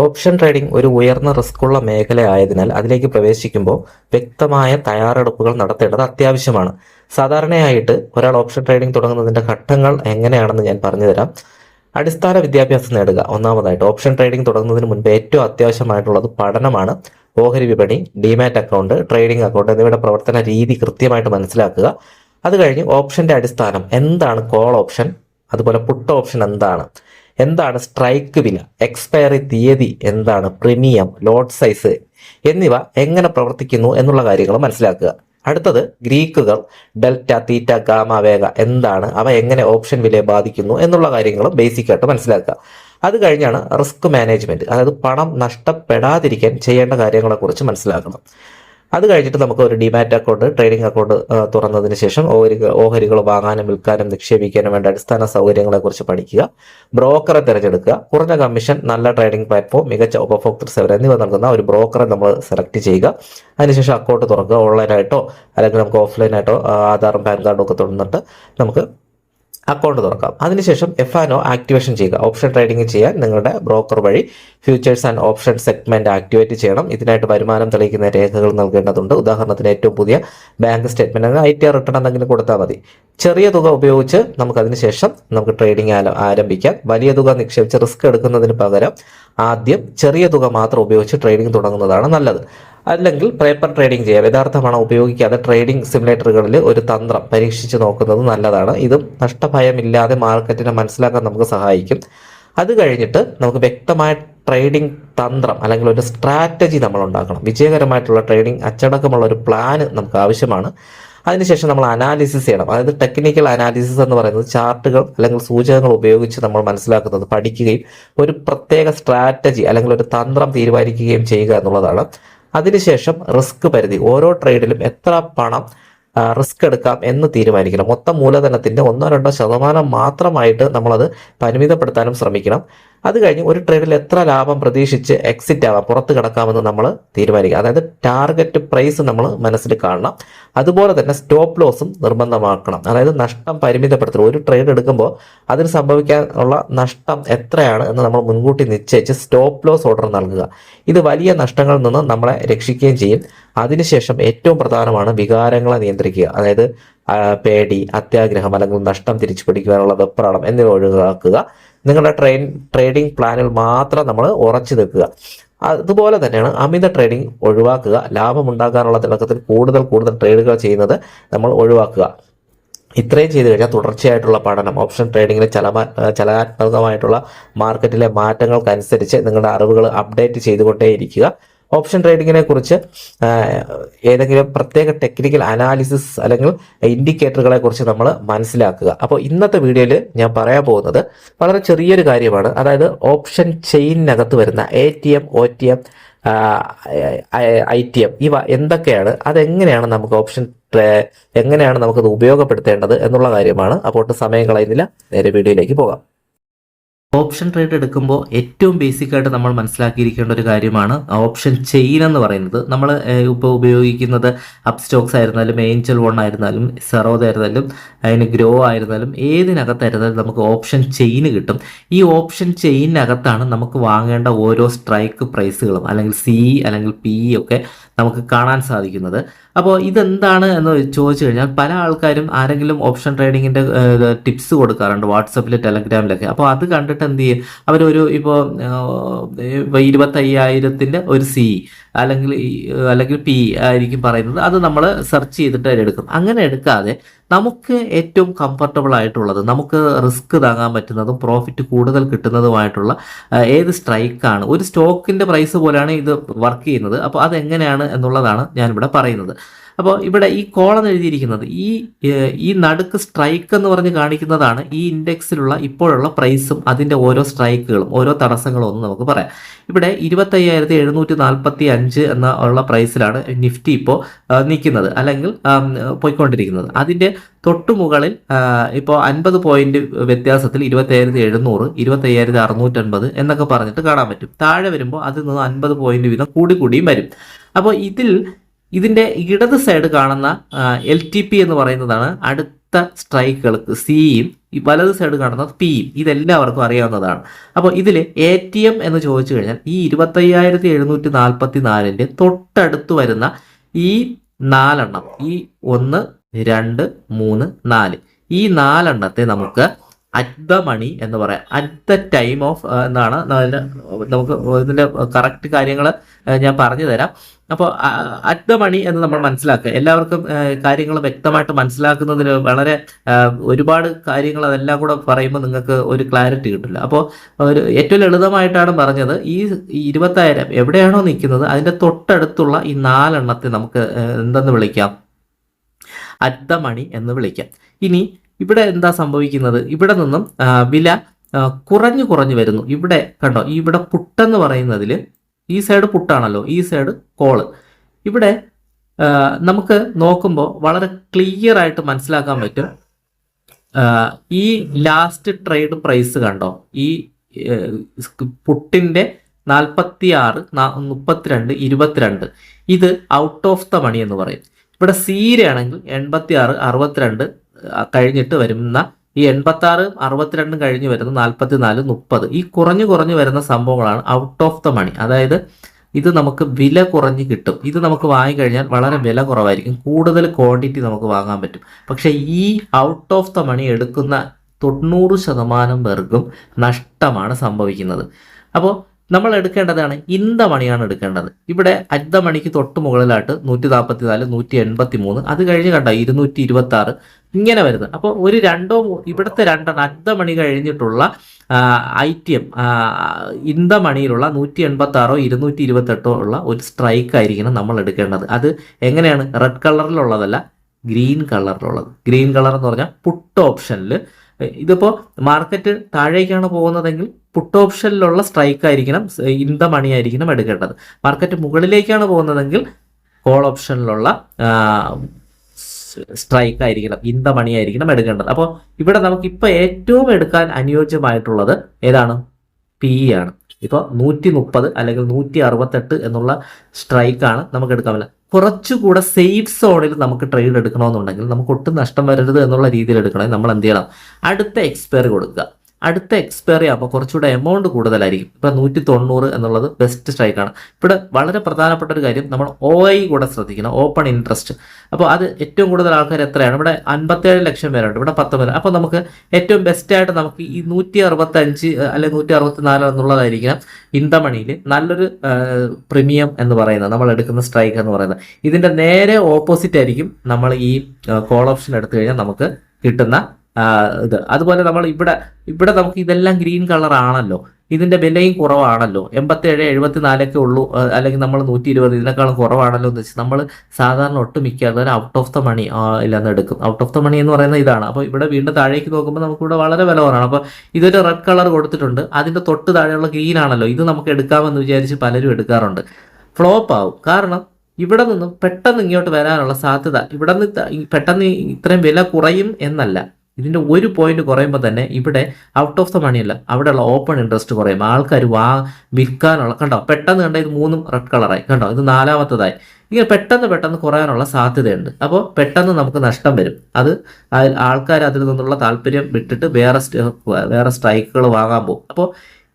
Option trading ഒരു ഉയർന്ന റിസ്ക്കുള്ള മേഖല ആയതിനാൽ അതിലേക്ക് പ്രവേശിക്കുമ്പോൾ വ്യക്തമായ തയ്യാറെടുപ്പുകൾ നടത്തേണ്ടത് അത്യാവശ്യമാണ്. സാധാരണയായിട്ട് ഒരാൾ ഓപ്ഷൻ ട്രേഡിംഗ് തുടങ്ങുന്നതിന്റെ ഘട്ടങ്ങൾ എങ്ങനെയാണെന്ന് ഞാൻ പറഞ്ഞുതരാം. അടിസ്ഥാന വിദ്യാഭ്യാസം നേടുക. ഒന്നാമതായിട്ട് ഓപ്ഷൻ ട്രേഡിംഗ് തുടങ്ങുന്നതിന് മുൻപ് ഏറ്റവും അത്യാവശ്യമായിട്ടുള്ളത് പഠനമാണ്. ഓഹരി വിപണി ഡിമാറ്റ് അക്കൗണ്ട് ട്രേഡിംഗ് അക്കൗണ്ട് എന്നിവയുടെ പ്രവർത്തന രീതി കൃത്യമായിട്ട് മനസ്സിലാക്കുക. അത് കഴിഞ്ഞ് ഓപ്ഷന്റെ അടിസ്ഥാനം എന്താണ്? കോൾ ഓപ്ഷൻ അതുപോലെ പുട്ട് ഓപ്ഷൻ എന്താണ്? എന്താണ് സ്ട്രൈക്ക് വില എക്സ്പയറി തീയതി എന്താണ്? പ്രീമിയം ലോട്ട് സൈസ് എന്നിവ എങ്ങനെ പ്രവർത്തിക്കുന്നു എന്നുള്ള കാര്യങ്ങൾ മനസ്സിലാക്കുക. അടുത്തത് ഗ്രീക്കുകൾ ഡെൽറ്റ തീറ്റ ഗാമ വേഗ എന്താണ്? അവ എങ്ങനെ ഓപ്ഷൻ വിലയെ ബാധിക്കുന്നു എന്നുള്ള കാര്യങ്ങൾ ബേസിക് ആയിട്ട് മനസ്സിലാക്കുക. അത് കഴിഞ്ഞാണ് റിസ്ക് മാനേജ്മെന്റ് അതായത് പണം നഷ്ടപ്പെടാതിരിക്കാൻ ചെയ്യേണ്ട കാര്യങ്ങളെക്കുറിച്ച് മനസ്സിലാക്കണം. അത് കഴിഞ്ഞിട്ട് നമുക്ക് ഒരു ഡിമാറ്റ് അക്കൗണ്ട് ട്രേഡിംഗ് അക്കൗണ്ട് തുറന്നതിന് ശേഷം ഓഹരി ഓഹരികൾ വാങ്ങാനും വിൽക്കാനും നിക്ഷേപിക്കാനും വേണ്ട അടിസ്ഥാന സൗകര്യങ്ങളെ കുറിച്ച് പഠിക്കുക ബ്രോക്കറെ തിരഞ്ഞെടുക്കുക കുറഞ്ഞ കമ്മീഷൻ നല്ല ട്രേഡിംഗ് പ്ലാറ്റ്ഫോം മികച്ച ഉപഭോക്തൃ സേവനം എന്നിവ നൽകുന്ന ഒരു ബ്രോക്കറെ നമ്മൾ സെലക്ട് ചെയ്യുക. അതിനുശേഷം അക്കൗണ്ട് തുറക്കുക. ഓൺലൈനായിട്ടോ അല്ലെങ്കിൽ നമുക്ക് ഓഫ്ലൈനായിട്ടോ ആധാറും പാൻ കാർഡും ഒക്കെ തുറന്നിട്ട് നമുക്ക് അക്കൗണ്ട് തുറക്കാം. അതിനുശേഷം എഫ് ആൻഡ് ആക്ടിവേഷൻ ചെയ്യുക. ഓപ്ഷൻ ട്രേഡിംഗ് ചെയ്യാൻ നിങ്ങളുടെ ബ്രോക്കർ വഴി futures and option segment activate ചെയ്യണം. ഇതിനായിട്ട് വരുമാനം തെളിയിക്കുന്ന രേഖകൾ നൽകേണ്ടതുണ്ട്. ഉദാഹരണത്തിന് ഏറ്റവും പുതിയ bank statement I T R return എന്തെങ്കിലും കൊടുത്താൽ മതി. ചെറിയ തുക ഉപയോഗിച്ച് നമുക്ക് അതിനുശേഷം നമുക്ക് ട്രേഡിംഗ് ആരംഭിക്കാം. വലിയ തുക നിക്ഷേപിച്ച് റിസ്ക് എടുക്കുന്നതിന് പകരം ആദ്യം ചെറിയ തുക മാത്രം ഉപയോഗിച്ച് ട്രേഡിംഗ് തുടങ്ങുന്നതാണ് നല്ലത്. അല്ലെങ്കിൽ പേപ്പർ ട്രേഡിംഗ് ചെയ്യാം. യഥാർത്ഥ പണം ഉപയോഗിക്കാതെ ട്രേഡിംഗ് സിമുലേറ്ററുകളിൽ ഒരു തന്ത്രം പരീക്ഷിച്ച് നോക്കുന്നത് നല്ലതാണ്. ഇതും നഷ്ടഭയമില്ലാതെ മാർക്കറ്റിനെ മനസ്സിലാക്കാൻ നമുക്ക് സഹായിക്കും. അത് കഴിഞ്ഞിട്ട് നമുക്ക് വ്യക്തമായ ട്രേഡിംഗ് തന്ത്രം അല്ലെങ്കിൽ ഒരു സ്ട്രാറ്റജി നമ്മൾ ഉണ്ടാക്കണം. വിജയകരമായിട്ടുള്ള ട്രേഡിംഗ് അച്ചടക്കമുള്ള ഒരു പ്ലാന് നമുക്ക് ആവശ്യമാണ്. അതിനുശേഷം നമ്മൾ അനാലിസിസ് ചെയ്യണം. അതായത് ടെക്നിക്കൽ അനാലിസിസ് എന്ന് പറയുന്നത് ചാർട്ടുകൾ അല്ലെങ്കിൽ സൂചകങ്ങൾ ഉപയോഗിച്ച് നമ്മൾ മനസ്സിലാക്കുന്നത് പഠിക്കുകയും ഒരു പ്രത്യേക സ്ട്രാറ്റജി അല്ലെങ്കിൽ ഒരു തന്ത്രം തീരുമാനിക്കുകയും ചെയ്യുക എന്നുള്ളതാണ്. അതിനുശേഷം റിസ്ക് പരിധി ഓരോ ട്രേഡിലും എത്ര പണം റിസ്ക് എടുക്കാം എന്ന് തീരുമാനിക്കണം. മൊത്തം മൂലധനത്തിന്റെ ഒന്നോ രണ്ടോ ശതമാനം മാത്രമായിട്ട് നമ്മളത് പരിമിതപ്പെടുത്താനും ശ്രമിക്കണം. അത് കഴിഞ്ഞ് ഒരു ട്രേഡിൽ എത്ര ലാഭം പ്രതീക്ഷിച്ച് എക്സിറ്റ് ആവാം പുറത്ത് കിടക്കാമെന്ന് നമ്മൾ തീരുമാനിക്കുക. അതായത് ടാർഗറ്റ് പ്രൈസ് നമ്മൾ മനസ്സിൽ കാണണം. അതുപോലെ തന്നെ സ്റ്റോപ്പ് ലോസും നിർബന്ധമാക്കണം. അതായത് നഷ്ടം പരിമിതപ്പെടുത്തണം ഒരു ട്രേഡ് എടുക്കുമ്പോൾ അതിന് സംഭവിക്കാനുള്ള നഷ്ടം എത്രയാണ് എന്ന് നമ്മൾ മുൻകൂട്ടി നിശ്ചയിച്ച് സ്റ്റോപ്പ് ലോസ് ഓർഡർ നൽകുക. ഇത് വലിയ നഷ്ടങ്ങളിൽ നിന്ന് നമ്മളെ രക്ഷിക്കുകയും ചെയ്യും. അതിനുശേഷം ഏറ്റവും പ്രധാനമാണ് വികാരങ്ങളെ നിയന്ത്രിക്കുക. അതായത് പേടി അത്യാഗ്രഹം അല്ലെങ്കിൽ നഷ്ടം തിരിച്ചു പിടിക്കുവാനുള്ള വെപ്രാളം എന്നിവ ഒഴിവാക്കുക. നിങ്ങളുടെ ട്രെയിൻ ട്രേഡിംഗ് പ്ലാനിൽ മാത്രം നമ്മൾ ഉറച്ചു നിൽക്കുക. അതുപോലെ തന്നെയാണ് അമിത ട്രേഡിംഗ് ഒഴിവാക്കുക. ലാഭം ഉണ്ടാക്കാനുള്ള തിളക്കത്തിൽ കൂടുതൽ കൂടുതൽ ട്രേഡുകൾ ചെയ്യുന്നത് നമ്മൾ ഒഴിവാക്കുക. ഇത്രയും ചെയ്തു കഴിഞ്ഞാൽ തുടർച്ചയായിട്ടുള്ള പഠനം ഓപ്ഷൻ ട്രേഡിങ്ങിലെ ചല ചലനാത്മകമായിട്ടുള്ള മാർക്കറ്റിലെ മാറ്റങ്ങൾക്കനുസരിച്ച് നിങ്ങളുടെ അറിവുകൾ അപ്ഡേറ്റ് ചെയ്തുകൊണ്ടേയിരിക്കുക. ഓപ്ഷൻ ട്രേഡിങ്ങിനെ കുറിച്ച് ഏതെങ്കിലും പ്രത്യേക ടെക്നിക്കൽ അനാലിസിസ് അല്ലെങ്കിൽ ഇൻഡിക്കേറ്ററുകളെ കുറിച്ച് നമ്മൾ മനസ്സിലാക്കുക. അപ്പോൾ ഇന്നത്തെ വീഡിയോയിൽ ഞാൻ പറയാൻ പോകുന്നത് വളരെ ചെറിയൊരു കാര്യമാണ്. അതായത് ഓപ്ഷൻ ചെയിനകത്ത് വരുന്ന A T M O T M I T M ഇവ എന്തൊക്കെയാണ് അതെങ്ങനെയാണ് നമുക്ക് ഓപ്ഷൻ എങ്ങനെയാണ് നമുക്കത് ഉപയോഗപ്പെടുത്തേണ്ടത് എന്നുള്ള കാര്യമാണ്. അപ്പോൾ സമയം കളയുന്നില്ല. നേരെ വീഡിയോയിലേക്ക് പോകാം. ഓപ്ഷൻ ട്രേഡ് എടുക്കുമ്പോൾ ഏറ്റവും ബേസിക് ആയിട്ട് നമ്മൾ മനസ്സിലാക്കിയിരിക്കേണ്ട ഒരു കാര്യമാണ് ഓപ്ഷൻ ചെയിൻ എന്ന് പറയുന്നത്. നമ്മൾ ഇപ്പോൾ ഉപയോഗിക്കുന്നത് അപ് സ്റ്റോക്സ് ആയിരുന്നാലും ഏഞ്ചൽ വൺ ആയിരുന്നാലും സെറോത് ആയിരുന്നാലും അതിന് ഗ്രോ ആയിരുന്നാലും ഏതിനകത്തായിരുന്നാലും നമുക്ക് ഓപ്ഷൻ ചെയിൻ കിട്ടും. ഈ ഓപ്ഷൻ ചെയിനകത്താണ് നമുക്ക് വാങ്ങേണ്ട ഓരോ സ്ട്രൈക്ക് പ്രൈസുകളും അല്ലെങ്കിൽ സി അല്ലെങ്കിൽ പി ഒക്കെ നമുക്ക് കാണാൻ സാധിക്കുന്നത്. അപ്പോൾ ഇതെന്താണ് എന്ന് ചോദിച്ചു കഴിഞ്ഞാൽ പല ആൾക്കാരും ആരെങ്കിലും ഓപ്ഷൻ ട്രേഡിങ്ങിന്റെ ടിപ്സ് കൊടുക്കാറുണ്ട് വാട്സപ്പിൽ ടെലഗ്രാമിലൊക്കെ. അപ്പോൾ അത് കണ്ടിട്ട് എന്ത് ചെയ്യും? അവരൊരു ഇപ്പോൾ ഇരുപത്തയ്യായിരത്തിന്റെ ഒരു സി അല്ലെങ്കിൽ അല്ലെങ്കിൽ പി ആയിരിക്കും പറയുന്നത്. അത് നമ്മൾ സെർച്ച് ചെയ്തിട്ട് എടുക്കും. അങ്ങനെ എടുക്കാതെ നമുക്ക് ഏറ്റവും കംഫർട്ടബിൾ ആയിട്ടുള്ളത് നമുക്ക് റിസ്ക് താങ്ങാൻ പറ്റുന്നതും പ്രോഫിറ്റ് കൂടുതൽ കിട്ടുന്നതുമായിട്ടുള്ള ഏത് സ്ട്രൈക്കാണ് ഒരു സ്റ്റോക്കിന്റെ പ്രൈസ് പോലെയാണ് ഇത് വർക്ക് ചെയ്യുന്നത്. അപ്പോൾ അതെങ്ങനെയാണ് എന്നുള്ളതാണ് ഞാനിവിടെ പറയുന്നത്. അപ്പോൾ ഇവിടെ ഈ കോളം എഴുതിയിരിക്കുന്നത് ഈ ഈ നടുക്ക് സ്ട്രൈക്ക് എന്ന് പറഞ്ഞ് കാണിക്കുന്നതാണ് ഈ ഇൻഡെക്സിലുള്ള ഇപ്പോഴുള്ള പ്രൈസും അതിന്റെ ഓരോ സ്ട്രൈക്കുകളും ഓരോ തടസ്സങ്ങളും ഒന്ന് നമുക്ക് പറയാം. ഇവിടെ ഇരുപത്തയ്യായിരത്തി എഴുന്നൂറ്റി നാൽപ്പത്തി അഞ്ച് എന്ന ഉള്ള പ്രൈസിലാണ് നിഫ്റ്റി ഇപ്പോൾ നിൽക്കുന്നത്. അല്ലെങ്കിൽ പോയിക്കൊണ്ടിരിക്കുന്നത്. അതിന്റെ തൊട്ടു മുകളിൽ ഇപ്പോൾ അൻപത് പോയിന്റ് വ്യത്യാസത്തിൽ ഇരുപത്തയ്യായിരത്തി എഴുന്നൂറ് ഇരുപത്തയ്യായിരത്തി അറുന്നൂറ്റൻപത് എന്നൊക്കെ പറഞ്ഞിട്ട് കാണാൻ പറ്റും. താഴെ വരുമ്പോൾ അതിൽ നിന്ന് അൻപത് പോയിന്റ് വീതം കൂടി കൂടിയും വരും. അപ്പോൾ ഇതിൽ ഇതിന്റെ ഇടത് സൈഡ് കാണുന്ന എൽ ടി പി എന്ന് പറയുന്നതാണ് അടുത്ത സ്ട്രൈക്കുകൾക്ക് സിയും ഈ വലത് സൈഡ് കാണുന്ന പിയും ഇതെല്ലാവർക്കും അറിയാവുന്നതാണ്. അപ്പോൾ ഇതിൽ എ ടി എം എന്ന് ചോദിച്ചു കഴിഞ്ഞാൽ ഈ ഇരുപത്തയ്യായിരത്തി എഴുന്നൂറ്റി നാൽപ്പത്തി നാലിന്റെ തൊട്ടടുത്ത് വരുന്ന ഈ നാലെണ്ണം ഈ ഒന്ന് രണ്ട് മൂന്ന് നാല്. ഈ നാലെണ്ണത്തെ നമുക്ക് അറ്റ് ദ മണി എന്ന് പറയാം. അറ്റ് ദ ടൈം ഓഫ് എന്നാണ് നമുക്ക് ഇതിന്റെ കറക്റ്റ് കാര്യങ്ങൾ ഞാൻ പറഞ്ഞു തരാം. അപ്പോൾ അറ്റ് ദ മണി എന്ന് നമ്മൾ മനസ്സിലാക്കുക. എല്ലാവർക്കും കാര്യങ്ങൾ വ്യക്തമായിട്ട് മനസ്സിലാക്കുന്നതിന് വളരെ ഒരുപാട് കാര്യങ്ങൾ അതെല്ലാം കൂടെ പറയുമ്പോൾ നിങ്ങൾക്ക് ഒരു ക്ലാരിറ്റി കിട്ടില്ല. അപ്പോൾ ഒരു ഏറ്റവും ലളിതമായിട്ടാണ് പറഞ്ഞത് ഈ ഇരുപത്തായിരം എവിടെയാണോ നിൽക്കുന്നത് അതിന്റെ തൊട്ടടുത്തുള്ള ഈ നാലെണ്ണത്തെ നമുക്ക് എന്തെന്ന് വിളിക്കാം? അറ്റ് ദ മണി എന്ന് വിളിക്കാം. ഇനി ഇവിടെ എന്താ സംഭവിക്കുന്നത്? ഇവിടെ നിന്നും വില കുറഞ്ഞു കുറഞ്ഞു വരുന്നു. ഇവിടെ കണ്ടോ ഇവിടെ പുട്ടെന്ന് പറയുന്നതിൽ ഈ സൈഡ് പുട്ടാണല്ലോ ഈ സൈഡ് കോൾ. ഇവിടെ നമുക്ക് നോക്കുമ്പോൾ വളരെ ക്ലിയർ ആയിട്ട് മനസ്സിലാക്കാൻ പറ്റും. ഈ ലാസ്റ്റ് ട്രേഡ് പ്രൈസ് കണ്ടോ ഈ പുട്ടിന്റെ നാൽപ്പത്തി ആറ് മുപ്പത്തിരണ്ട് ഇരുപത്തിരണ്ട്. ഇത് ഔട്ട് ഓഫ് ദ മണി എന്ന് പറയും. ഇവിടെ സീരയാണെങ്കിൽ എൺപത്തി ആറ് അറുപത്തിരണ്ട് കഴിഞ്ഞിട്ട് വരുന്ന ഈ എൺപത്തി ആറ് അറുപത്തിരണ്ടും കഴിഞ്ഞ് വരുന്ന നാൽപ്പത്തി നാല് മുപ്പത്. ഈ കുറഞ്ഞു കുറഞ്ഞു വരുന്ന സംഭവങ്ങളാണ് ഔട്ട് ഓഫ് ദ മണി അതായത് ഇത് നമുക്ക് വില കുറഞ്ഞ് കിട്ടും. ഇത് നമുക്ക് വാങ്ങിക്കഴിഞ്ഞാൽ വളരെ വില കുറവായിരിക്കും. കൂടുതൽ ക്വാണ്ടിറ്റി നമുക്ക് വാങ്ങാൻ പറ്റും. പക്ഷേ ഈ ഔട്ട് ഓഫ് ദ മണി എടുക്കുന്ന തൊണ്ണൂറ് ശതമാനം പേർക്കും നഷ്ടമാണ് സംഭവിക്കുന്നത്. അപ്പോൾ നമ്മൾ എടുക്കേണ്ടതാണ് ഇന്ത മണിയാണ് എടുക്കേണ്ടത്. ഇവിടെ അദ്ദ മണിക്ക് തൊട്ട് മുകളിലായിട്ട് നൂറ്റി നാൽപ്പത്തി നാല് നൂറ്റി എൺപത്തി മൂന്ന് അത് കഴിഞ്ഞ് കണ്ട ഇരുന്നൂറ്റി ഇരുപത്തി ആറ് ഇങ്ങനെ വരുന്നത്. അപ്പോൾ ഒരു രണ്ടോ ഇവിടുത്തെ രണ്ടെണ്ണം അദ്ദ മണി കഴിഞ്ഞിട്ടുള്ള ഐ ടി എം ഇന്ത മണിയിലുള്ള നൂറ്റി എൺപത്തി ആറോ ഇരുന്നൂറ്റി ഇരുപത്തെട്ടോ ഉള്ള ഒരു സ്ട്രൈക്ക് ആയിരിക്കണം നമ്മൾ എടുക്കേണ്ടത്. അത് എങ്ങനെയാണ്? റെഡ് കളറിലുള്ളതല്ല ഗ്രീൻ കളറിലുള്ളത്. ഗ്രീൻ കളർ എന്ന് പറഞ്ഞാൽ പുട്ട് ഓപ്ഷനിൽ ഇതിപ്പോൾ മാർക്കറ്റ് താഴേക്കാണ് പോകുന്നതെങ്കിൽ പുട്ട് ഓപ്ഷനിലുള്ള സ്ട്രൈക്ക് ആയിരിക്കണം ഇന്ത മണി ആയിരിക്കണം എടുക്കേണ്ടത്. മാർക്കറ്റ് മുകളിലേക്കാണ് പോകുന്നതെങ്കിൽ കോൾ ഓപ്ഷനിലുള്ള സ്ട്രൈക്ക് ആയിരിക്കണം ഇന്ത മണി ആയിരിക്കണം എടുക്കേണ്ടത്. അപ്പോൾ ഇവിടെ നമുക്ക് ഇപ്പോൾ ഏറ്റവും എടുക്കാൻ അനുയോജ്യമായിട്ടുള്ളത് ഏതാണ്? പി ആണ്. ഇപ്പോൾ നൂറ്റി മുപ്പത് അല്ലെങ്കിൽ നൂറ്റി അറുപത്തെട്ട് എന്നുള്ള സ്ട്രൈക്കാണ് നമുക്ക് എടുക്കാൻ കുറച്ചുകൂടെ സേഫ് സോണിൽ നമുക്ക് ട്രേഡ് എടുക്കണമെന്നുണ്ടെങ്കിൽ നമുക്ക് ഒട്ടും നഷ്ടം വരരുത് എന്നുള്ള രീതിയിൽ എടുക്കണമെങ്കിൽ നമ്മൾ എന്ത് ചെയ്യണം? അടുത്ത എക്സ്പയറി കൊടുക്കുക. അടുത്ത എക്സ്പയറി ആകുമ്പോൾ കുറച്ചുകൂടെ എമൗണ്ട് കൂടുതലായിരിക്കും. ഇപ്പം നൂറ്റി തൊണ്ണൂറ് എന്നുള്ളത് ബെസ്റ്റ് സ്ട്രൈക്കാണ് ഇവിടെ വളരെ പ്രധാനപ്പെട്ട ഒരു കാര്യം നമ്മൾ ഒ ഐ കൂടെ ശ്രദ്ധിക്കണം. ഓപ്പൺ ഇൻട്രസ്റ്റ് അപ്പോൾ അത് ഏറ്റവും കൂടുതൽ ആൾക്കാർ എത്രയാണ്? ഇവിടെ അൻപത്തേഴ് ലക്ഷം പേരുണ്ട്. ഇവിടെ പത്തൊമ്പത് അപ്പോൾ നമുക്ക് ഏറ്റവും ബെസ്റ്റായിട്ട് നമുക്ക് ഈ നൂറ്റി അറുപത്തഞ്ച് അല്ലെങ്കിൽ നൂറ്റി അറുപത്തി നാല് എന്നുള്ളതായിരിക്കണം ഇന്തമണിയിൽ നല്ലൊരു പ്രീമിയം എന്ന് പറയുന്നത്. നമ്മൾ എടുക്കുന്ന സ്ട്രൈക്ക് എന്ന് പറയുന്നത്. ഇതിന്റെ നേരെ ഓപ്പോസിറ്റ് ആയിരിക്കും നമ്മൾ ഈ കോൾ ഓപ്ഷൻ എടുത്തു കഴിഞ്ഞാൽ നമുക്ക് കിട്ടുന്ന ഇത്. അതുപോലെ നമ്മൾ ഇവിടെ ഇവിടെ നമുക്ക് ഇതെല്ലാം ഗ്രീൻ കളർ ആണല്ലോ. ഇതിന്റെ വിലയും കുറവാണല്ലോ. എൺപത്തേഴ് എഴുപത്തി നാലൊക്കെ ഉള്ളൂ അല്ലെങ്കിൽ നമ്മൾ നൂറ്റി ഇരുപത് ഇതിനേക്കാളും കുറവാണല്ലോ എന്ന് വെച്ച് നമ്മൾ സാധാരണ ഒട്ടുമിക്ക ആൾക്കാർ ഔട്ട് ഓഫ് ദ മണി ഇല്ലെന്ന് എടുക്കും. ഔട്ട് ഓഫ് ദ മണി എന്ന് പറയുന്നത് ഇതാണ്. അപ്പോൾ ഇവിടെ വീണ്ടും താഴേക്ക് നോക്കുമ്പോൾ നമുക്ക് ഇവിടെ വളരെ വില കുറവാണ്. അപ്പോൾ ഇതൊരു റെഡ് കളർ കൊടുത്തിട്ടുണ്ട്. അതിന്റെ തൊട്ട് താഴെയുള്ള ഗ്രീൻ ആണല്ലോ. ഇത് നമുക്ക് എടുക്കാമെന്ന് വിചാരിച്ച് പലരും എടുക്കാറുണ്ട്. ഫ്ലോപ്പ് ആവും. കാരണം ഇവിടെ നിന്നും പെട്ടെന്ന് ഇങ്ങോട്ട് വരാനുള്ള സാധ്യത ഇവിടെ നിന്ന് പെട്ടെന്ന് ഇത്രയും വില കുറയും എന്നല്ല. ഇതിന്റെ ഒരു പോയിന്റ് കുറയുമ്പോൾ തന്നെ ഇവിടെ ഔട്ട് ഓഫ് ദ മണി അല്ല അവിടെയുള്ള ഓപ്പൺ ഇൻട്രസ്റ്റ് കുറയും. ആൾക്കാർ വാ വിൽക്കാനുള്ള കണ്ടോ? പെട്ടെന്ന് കണ്ട ഇത് മൂന്നും റെഡ് കളറായി കണ്ടോ? ഇത് നാലാമത്തതായി. ഇങ്ങനെ പെട്ടെന്ന് പെട്ടെന്ന് കുറയാനുള്ള സാധ്യതയുണ്ട്. അപ്പോൾ പെട്ടെന്ന് നമുക്ക് നഷ്ടം വരും. അത് ആൾക്കാർ അതിൽ നിന്നുള്ള താല്പര്യം വിട്ടിട്ട് വേറെ വേറെ സ്ട്രൈക്കുകൾ വാങ്ങാൻ പോകും. അപ്പോൾ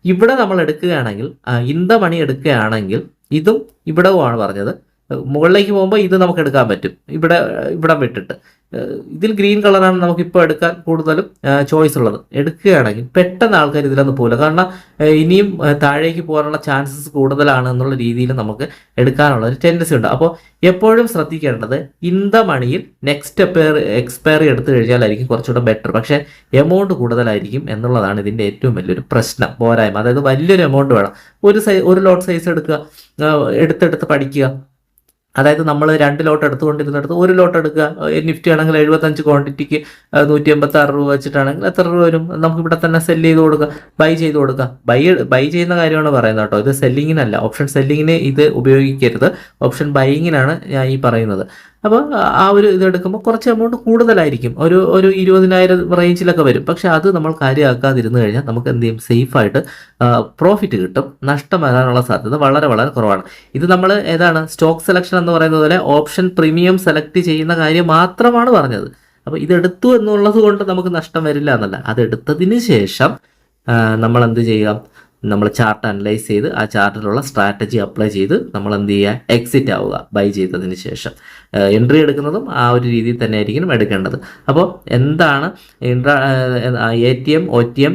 ഇവിടെ നമ്മൾ എടുക്കുകയാണെങ്കിൽ ഇന്ത മണി എടുക്കുകയാണെങ്കിൽ ഇതും ഇവിടവുമാണ് പറഞ്ഞത്. മുകളിലേക്ക് പോകുമ്പോൾ ഇത് നമുക്ക് എടുക്കാൻ പറ്റും. ഇവിടെ ഇവിടെ വിട്ടിട്ട്. ഇതിൽ ഗ്രീൻ കളറാണ് നമുക്ക് ഇപ്പോൾ എടുക്കാൻ കൂടുതലും ചോയ്സ് ഉള്ളത്. എടുക്കുകയാണെങ്കിൽ പെട്ടെന്ന് ആൾക്കാർ ഇതിലൊന്നും പോകില്ല കാരണം ഇനിയും താഴേക്ക് പോകാനുള്ള ചാൻസസ് കൂടുതലാണ് എന്നുള്ള രീതിയിൽ നമുക്ക് എടുക്കാനുള്ള ഒരു ടെൻഡൻസി ഉണ്ട്. അപ്പോൾ എപ്പോഴും ശ്രദ്ധിക്കേണ്ടത് ഇന്ത മണിയിൽ നെക്സ്റ്റ് എപ്പയർ എക്സ്പയറി എടുത്തു കഴിഞ്ഞാലായിരിക്കും കുറച്ചുകൂടെ ബെറ്റർ പക്ഷേ എമൗണ്ട് കൂടുതലായിരിക്കും എന്നുള്ളതാണ് ഇതിന്റെ ഏറ്റവും വലിയൊരു പ്രശ്നം പോരായ്മ. അതായത് വലിയൊരു എമൗണ്ട് വേണം. ഒരു സൈ ഒരു ലോട്ട് സൈസ് എടുക്കുക എടുത്തെടുത്ത് പഠിക്കുക. അതായത് നമ്മൾ രണ്ട് ലോട്ട് എടുത്തുകൊണ്ടിരുന്നിടത്ത് ഒരു ലോട്ട് എടുക്കുക. നിഫ്റ്റി ആണെങ്കിൽ എഴുപത്തഞ്ച് ക്വാണ്ടിറ്റിക്ക് നൂറ്റി എൺപത്തി ആറ് രൂപ വെച്ചിട്ടാണെങ്കിൽ എത്ര രൂപ വരും? നമുക്ക് ഇവിടെ തന്നെ സെൽ ചെയ്ത് കൊടുക്കുക ബൈ ചെയ്ത് കൊടുക്കുക ബൈ ബൈ ചെയ്യുന്ന കാര്യമാണ് പറയുന്നത് കേട്ടോ. ഇത് സെല്ലിങ്ങിനല്ല ഓപ്ഷൻ സെല്ലിങ്ങിന് ഇത് ഉപയോഗിക്കരുത്. ഓപ്ഷൻ ബൈയിങ്ങിനാണ് ഞാൻ ഈ പറയുന്നത്. അപ്പോൾ ആ ഒരു ഇതെടുക്കുമ്പോൾ കുറച്ച് എമൗണ്ട് കൂടുതലായിരിക്കും. ഒരു ഒരു ഇരുപതിനായിരം റേഞ്ചിലൊക്കെ വരും. പക്ഷെ അത് നമ്മൾ കാര്യമാക്കാതിരുന്നു കഴിഞ്ഞാൽ നമുക്ക് എന്ത് ചെയ്യും? സേഫായിട്ട് പ്രോഫിറ്റ് കിട്ടും. നഷ്ടം വരാനുള്ള സാധ്യത വളരെ വളരെ കുറവാണ്. ഇത് നമ്മൾ ഏതാണ്? സ്റ്റോക്ക് സെലക്ഷൻ എന്ന് പറയുന്നത് പോലെ ഓപ്ഷൻ പ്രീമിയം സെലക്ട് ചെയ്യുന്ന കാര്യം മാത്രമാണ് പറഞ്ഞത്. അപ്പോൾ ഇതെടുത്തു എന്നുള്ളത് കൊണ്ട് നമുക്ക് നഷ്ടം വരില്ല എന്നല്ല. അതെടുത്തതിന് ശേഷം നമ്മൾ എന്ത് ചെയ്യുക? നമ്മൾ ചാർട്ട് അനലൈസ് ചെയ്ത് ആ ചാർട്ടിലുള്ള സ്ട്രാറ്റജി അപ്ലൈ ചെയ്ത് നമ്മൾ എന്ത് ചെയ്യുക? എക്സിറ്റ് ആവുക ബൈ ചെയ്തതിന് ശേഷം. എൻട്രി എടുക്കുന്നതും ആ ഒരു രീതിയിൽ തന്നെ ആയിരിക്കണം എടുക്കേണ്ടത്. അപ്പോൾ എന്താണ് intra A T M O T M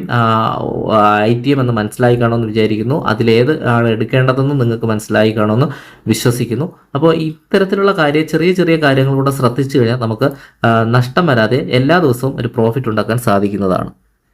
I T M എന്ന് മനസ്സിലായി കാണുമെന്ന് വിചാരിക്കുന്നു. അതിലേത് ആണ് എടുക്കേണ്ടതെന്ന് നിങ്ങൾക്ക് മനസ്സിലായി കാണുമെന്ന് വിശ്വസിക്കുന്നു. അപ്പോൾ ഇത്തരത്തിലുള്ള കാര്യം ചെറിയ ചെറിയ കാര്യങ്ങളിലൂടെ ശ്രദ്ധിച്ചു കഴിഞ്ഞാൽ നമുക്ക് നഷ്ടം വരാതെ എല്ലാ ദിവസവും ഒരു പ്രോഫിറ്റ് ഉണ്ടാക്കാൻ സാധിക്കുന്നതാണ്.